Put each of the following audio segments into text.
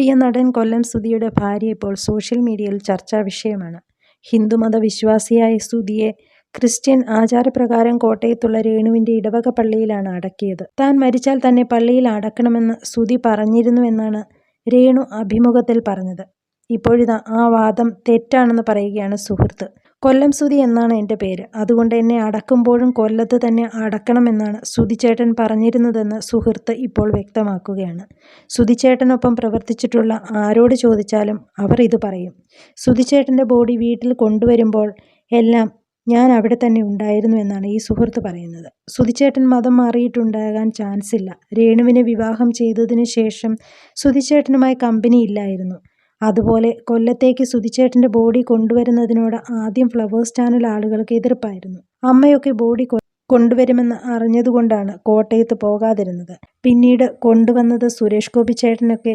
പ്രിയ നടൻ കൊല്ലം സുധിയുടെ ഭാര്യ ഇപ്പോൾ സോഷ്യൽ മീഡിയയിൽ ചർച്ചാ വിഷയമാണ്. ഹിന്ദുമത വിശ്വാസിയായ സുധിയെ ക്രിസ്ത്യൻ ആചാരപ്രകാരം കോട്ടയത്തുള്ള രേണുവിന്റെ ഇടവക പള്ളിയിലാണ് അടക്കിയത്. താൻ മരിച്ചാൽ തന്നെ പള്ളിയിൽ അടക്കണമെന്ന് സുധി പറഞ്ഞിരുന്നുവെന്നാണ് രേണു അഭിമുഖത്തിൽ പറഞ്ഞത്. ഇപ്പോഴിതാ ആ വാദം തെറ്റാണെന്ന് പറയുകയാണ് സുഹൃത്ത്. കൊല്ലം സുതി എന്നാണ് എന്റെ പേര്. അതുകൊണ്ട് എന്നെ അടക്കുമ്പോഴും കൊല്ലത്ത് തന്നെ അടക്കണമെന്നാണ് സുധിച്ചേട്ടൻ പറഞ്ഞിരുന്നതെന്ന് സുഹൃത്ത് ഇപ്പോൾ വ്യക്തമാക്കുകയാണ്. സുധിച്ചേട്ടനൊപ്പം പ്രവർത്തിച്ചിട്ടുള്ള ആരോട് ചോദിച്ചാലും അവർ ഇത് പറയും. സുധിച്ചേട്ടന്റെ ബോഡി വീട്ടിൽ കൊണ്ടുവരുമ്പോൾ എല്ലാം ഞാൻ അവിടെ തന്നെ ഉണ്ടായിരുന്നു എന്നാണ് ഈ സുഹൃത്ത് പറയുന്നത്. സുതിച്ചേട്ടൻ മതം മാറിയിട്ടുണ്ടാകാൻ ചാൻസ് ഇല്ല രേണുവിനെ വിവാഹം ചെയ്തതിനു ശേഷം സുതിച്ചേട്ടനുമായി കമ്പനി ഇല്ലായിരുന്നു. അതുപോലെ കൊല്ലത്തേക്ക് സുധിച്ചേട്ടന്റെ ബോഡി കൊണ്ടുവരുന്നതിനോട് ആദ്യം ഫ്ലവേഴ്സ് ചാനൽ ആളുകൾക്ക് എതിർപ്പായിരുന്നു. അമ്മയൊക്കെ ബോഡി കൊണ്ടുവരുമെന്ന് അറിഞ്ഞതുകൊണ്ടാണ് കോട്ടയത്ത് പോകാതിരുന്നത്. പിന്നീട് കൊണ്ടുവന്നത് സുരേഷ് ഗോപി ചേട്ടനൊക്കെ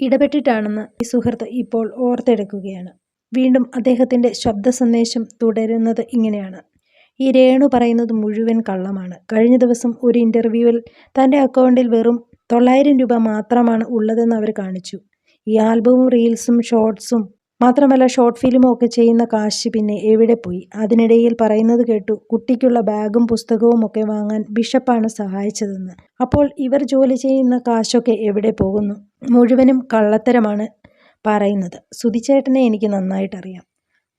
ഇടപെട്ടിട്ടാണെന്ന് ഈ സുഹൃത്ത് ഇപ്പോൾ ഓർത്തെടുക്കുകയാണ്. വീണ്ടും അദ്ദേഹത്തിന്റെ ശബ്ദ സന്ദേശം തുടരുന്നത് ഇങ്ങനെയാണ്. ഈ രേണു പറയുന്നത് മുഴുവൻ കള്ളമാണ്. കഴിഞ്ഞ ദിവസം ഒരു ഇന്റർവ്യൂവിൽ തന്റെ അക്കൗണ്ടിൽ വെറും തൊള്ളായിരം രൂപ മാത്രമാണ് ഉള്ളതെന്ന് അവർ കാണിച്ചു. ഈ ആൽബവും റീൽസും ഷോർട്സും മാത്രമല്ല ഷോർട്ട് ഫിലിമും ഒക്കെ ചെയ്യുന്ന കാശ് പിന്നെ എവിടെ പോയി? അതിനിടയിൽ പറയുന്നത് കേട്ടു കുട്ടിക്കുള്ള ബാഗും പുസ്തകവും ഒക്കെ വാങ്ങാൻ ബിഷപ്പാണ് സഹായിച്ചതെന്ന്. അപ്പോൾ ഇവർ ജോലി ചെയ്യുന്ന കാശൊക്കെ എവിടെ പോകുന്നു? മുഴുവനും കള്ളത്തരമാണ് പറയുന്നത്. സുധിച്ചേട്ടനെ എനിക്ക് നന്നായിട്ടറിയാം.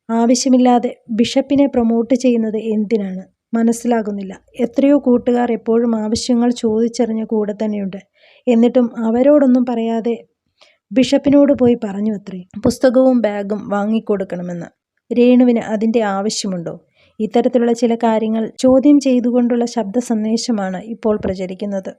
ആവശ്യമില്ലാതെ ബിഷപ്പിനെ പ്രൊമോട്ട് ചെയ്യുന്നത് എന്തിനാണ്? മനസ്സിലാകുന്നില്ല. എത്രയോ കൂട്ടുകാർ എപ്പോഴും ആവശ്യങ്ങൾ ചോദിച്ചറിഞ്ഞ കൂടെ തന്നെയുണ്ട്. എന്നിട്ടും അവരോടൊന്നും പറയാതെ ബിഷപ്പിനോട് പോയി പറഞ്ഞു അത്രേ. പുസ്തകവും ബാഗും വാങ്ങിക്കൊടുക്കണമെന്ന്. രേണുവിന് അതിന്റെ ആവശ്യമുണ്ടോ? ഇത്തരത്തിലുള്ള ചില കാര്യങ്ങൾ ചോദ്യം ചെയ്തുകൊണ്ടുള്ള ശബ്ദ സന്ദേശമാണ് ഇപ്പോൾ പ്രചരിക്കുന്നത്.